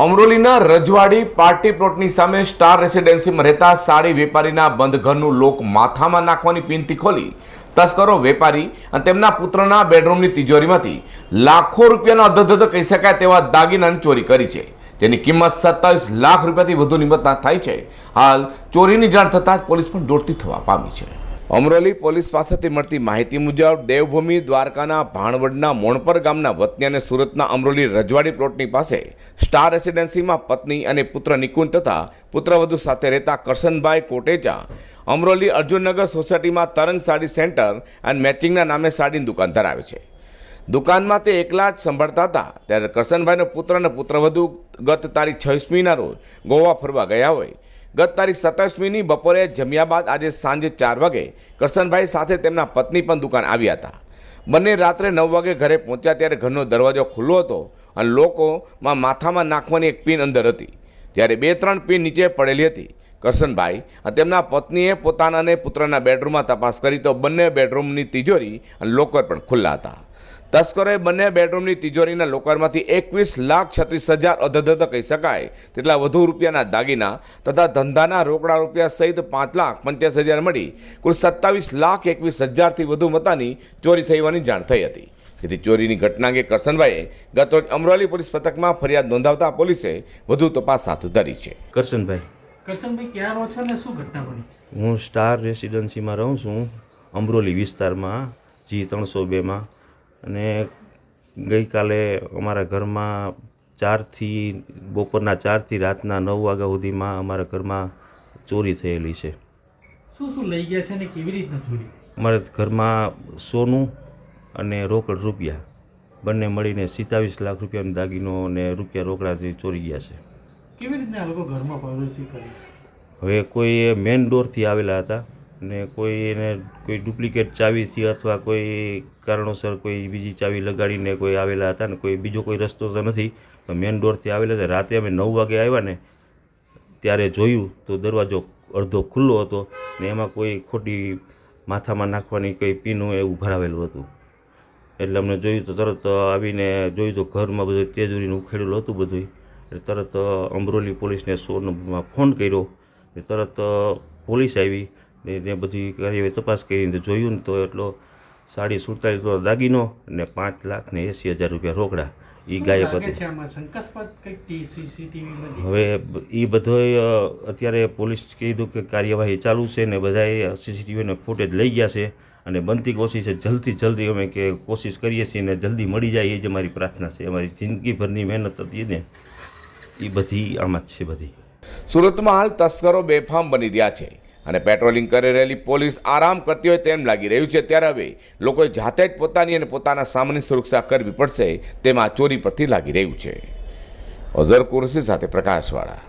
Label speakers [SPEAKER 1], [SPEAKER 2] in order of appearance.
[SPEAKER 1] અમરોલીના રજવાડી પાર્ટી પ્લોટની સામે સ્ટાર રેસિડેન્સીમાં રહેતા સાડી વેપારીના બંધ ઘરનું લોક માથામાં નાખવાની પિનથી ખોલી. તસ્કરો વેપારી અને તેમના પુત્રના બેડરૂમની તિજોરીમાંથી લાખો રૂપિયાનો અધધધ કહી શકાય તેવા દાગીનાની ચોરી કરી છે. જેની કિંમત સત્તાવીસ લાખ રૂપિયાથી વધુની મતના થાય છે. હાલ ચોરીની જાણ થતાં જ પોલીસ પણ દોડતી થવા પામી છે. અમરોલી પોલીસ પાસેથી મળતી માહિતી મુજબ દેવભૂમિ દ્વારકાના ભાણવડના મોણપર ગામના વતની અને સુરતના અમરોલી રજવાડી પ્લોટની પાસે સ્ટાર રેસિડેન્સીમાં પત્ની અને પુત્ર નિકુંજ તથા પુત્રવધુ સાથે રહેતા કરશનભાઈ કોટેચા અમરોલી અર્જુનનગર સોસાયટીમાં તરંગ સાડી સેન્ટર એન્ડ મેચિંગના નામે સાડીની દુકાન ધરાવે છે. દુકાનમાં તે એકલા જ સંભાળતા હતા. ત્યારે કરશનભાઈનો પુત્ર અને પુત્રવધુ ગત તારીખ છવ્વીસમીના રોજ ગોવા ફરવા ગયા હોય. ગત તારીખ સત્તાવીસમીની બપોરે જમ્યા બાદ આજે સાંજે ચાર વાગે કરશનભાઈ સાથે તેમના પત્ની પણ દુકાન આવ્યા હતા. બંને રાત્રે નવ વાગે ઘરે પહોંચ્યા ત્યારે ઘરનો દરવાજો ખુલ્લો હતો અને લોકોમાં માથામાં નાખવાની એક પિન અંદર હતી. જ્યારે બે ત્રણ પિન નીચે પડેલી હતી. કરશનભાઈ અને તેમના પત્નીએ પોતાના અને પુત્રના બેડરૂમમાં તપાસ કરી તો બંને બેડરૂમની તિજોરી અને લોકર પણ ખુલ્લા હતા. તસ્કરોએ બંને બેડરૂમની તિજોરીના લોકરમાંથી એકવીસ લાખ છત્રીસ હજાર અધધધ કહી શકાય. તેટલા વધુ રૂપિયાના દાગીના તથા ધંધાના રોકડા રૂપિયા સહિત પાંચ લાખ પંચ્યાસી હજાર મળી. કુલ સત્તાવીસ લાખ એકવીસ હજારથી વધુ મતાની ચોરી થઈ હોવાની જાણ થઈ હતી. જેથી ચોરીની ઘટના અંગે કરશનભાઈએ ગતરોજ અમરોલી પોલીસ મથકમાં ફરિયાદ નોંધાવતા પોલીસે વધુ તપાસ હાથ ધરી છે.
[SPEAKER 2] કરશનભાઈ
[SPEAKER 3] કરશનભાઈ ક્યાં રહો છો ને શું ઘટના બની?
[SPEAKER 2] હું સ્ટાર રેસિડન્સીમાં રહું છું અમરોલી વિસ્તારમાં જી ત્રણસો બેમાં. અને ગઈકાલે અમારા ઘરમાં ચારથી બપોરના ચારથી રાતના નવ વાગ્યા સુધીમાં અમારા ઘરમાં ચોરી થયેલી છે.
[SPEAKER 3] શું શું લઈ ગયા છે ને કેવી રીતના ચોરી?
[SPEAKER 2] અમારા ઘરમાં સોનું અને રોકડ રૂપિયા. બંને મળીને સિત્તાવીસ લાખ રૂપિયાનો દાગીનો અને રૂપિયા રોકડાથી ચોરી ગયા છે.
[SPEAKER 3] કેવી રીતના લોકો ઘરમાં પ્રવેશી કરી?
[SPEAKER 2] હવે કોઈ મેઇન ડોરથી આવેલા હતા. ને કોઈ એને કોઈ ડુપ્લિકેટ ચાવીથી અથવા કોઈ કારણોસર કોઈ બીજી ચાવી લગાડીને કોઈ આવેલા હતા ને કોઈ બીજો કોઈ રસ્તો તો નથી પણ મેઇન ડોરથી આવેલા હતા રાતે અમે નવ વાગે આવ્યા ને ત્યારે જોયું તો દરવાજો અડધો ખુલ્લો હતો ને એમાં કોઈ ખોટી માથામાં નાખવાની કંઈ પીનું એવું ભરાવેલું હતું. એટલે અમને જોયું તો તરત આવીને જોયું તો ઘરમાં બધું તેજુરીને ઉખેડેલું હતું બધું એટલે તરત અમરોલી પોલીસને સો નંબરમાં ફોન કર્યો તરત પોલીસ આવી ને ને બધી કાર્યવાહી તપાસ કરીને જોયું ને તો એટલો સાડી સુડતાલીસ તો દાગીનો અને પાંચ લાખ ને એંસી હજાર રૂપિયા રોકડા. એ ગાયબ હતું. હવે એ બધોય અ, અત્યારે પોલીસ કીધું કે કાર્યવાહી ચાલુ છે ને બધાએ સીસીટીવીનો ફૂટેજ લઈ ગયા છે અને બનતી કોશિશ છે જલ્દી જલ્દી અમે કે કોશિશ કરીએ છીએ ને જલ્દી મળી જાય એ જ અમારી પ્રાર્થના છે. અમારી જિંદગીભરની મહેનત હતી ને એ બધી આમાં જ છે બધી.
[SPEAKER 1] સુરતમાં હાલ તસ્કરો બેફામ બની રહ્યા છે. અને પેટ્રોલિંગ કરી રહેલી પોલીસ આરામ કરતી હોય તેમ લાગી રહ્યું છે. ત્યારે હવે લોકોએ જાતે જ પોતાની અને પોતાના સામાન્ય સુરક્ષા કરવી પડશે તેમાં ચોરી પરથી લાગી રહ્યું છે. અઝર કુરશી સાથે પ્રકાશવાળા.